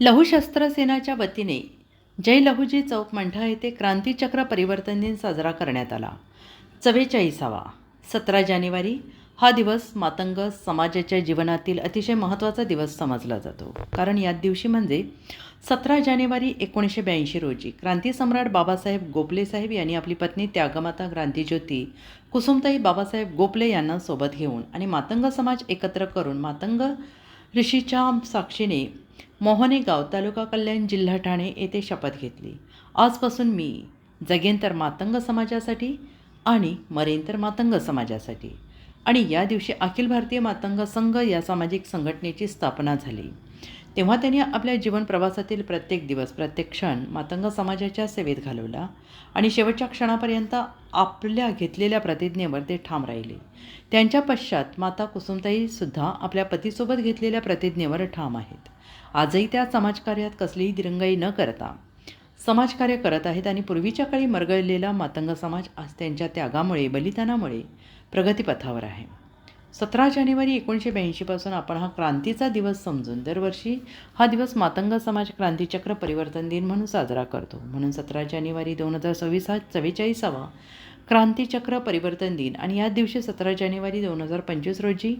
लघुशस्त्र सेनाच्या वतीने जय लहुजी चौक मंठा येथे क्रांतीचक्र परिवर्तन दिन साजरा करण्यात आला. चव्वेचाळीसावा. सतरा जानेवारी हा दिवस मातंग समाजाच्या जीवनातील अतिशय महत्त्वाचा दिवस समजला जातो. कारण याच दिवशी म्हणजे सतरा जानेवारी एकोणीसशे ब्याऐंशी रोजी क्रांतीसम्राट बाबासाहेब गोपले साहेब यांनी आपली पत्नी त्यागमाता क्रांतीज्योती कुसुमताई बाबासाहेब गोपले यांना सोबत घेऊन आणि मातंग समाज एकत्र करून मातंग ऋषीच्या साक्षीने मोहने गाव तालुका कल्याण जिल्हा ठाणे येथे शपथ घेतली. आजपासून मी जगेन तर मातंग समाजासाठी आणि मरेन तर मातंग समाजासाठी. आणि या दिवशी अखिल भारतीय मातंग संघ या सामाजिक संघटनेची स्थापना झाली. तेव्हा त्यांनी आपल्या जीवन प्रवासातील प्रत्येक दिवस प्रत्येक क्षण मातंग समाजाच्या सेवेत घालवला आणि शेवटच्या क्षणापर्यंत आपल्या घेतलेल्या प्रतिज्ञेवर ते ठाम राहिले. त्यांच्या पश्चात माता कुसुमताईसुद्धा आपल्या पतीसोबत घेतलेल्या प्रतिज्ञेवर ठाम आहेत. आजही त्या समाजकार्यात कसलीही दिरंगाई न करता समाजकार्य करत आहेत आणि पूर्वीच्या काळी मरगळलेला मातंग समाज आज त्यांच्या त्यागामुळे बलिदानामुळे प्रगतीपथावर आहे. सतरा जानेवारी एकोणीसशे ब्याऐंशीपासून आपण हा क्रांतीचा दिवस समजून दरवर्षी हा दिवस मातंग समाज क्रांतीचक्र परिवर्तन दिन म्हणून साजरा करतो. म्हणून सतरा जानेवारी दोन हजार सव्वीस हा चव्वेचाळीसावा क्रांतीचक्र परिवर्तन दिन आणि याच दिवशी सतरा जानेवारी दोन हजार पंचवीस रोजी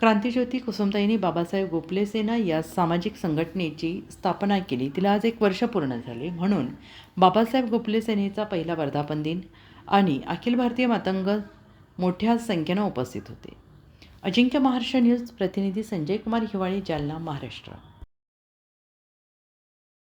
क्रांतीज्योती कुसुमताईंनी बाबासाहेब गोपले सेना या सामाजिक संघटनेची स्थापना केली. तिला आज एक वर्ष पूर्ण झाले. म्हणून बाबासाहेब गोपले सेनेचा पहिला वर्धापन दिन आणि अखिल भारतीय मातंग मोठ्या संख्येनं उपस्थित होते. अजिंक्य महाराष्ट्र न्यूज प्रतिनिधी संजय कुमार हिवाळी जालना महाराष्ट्र.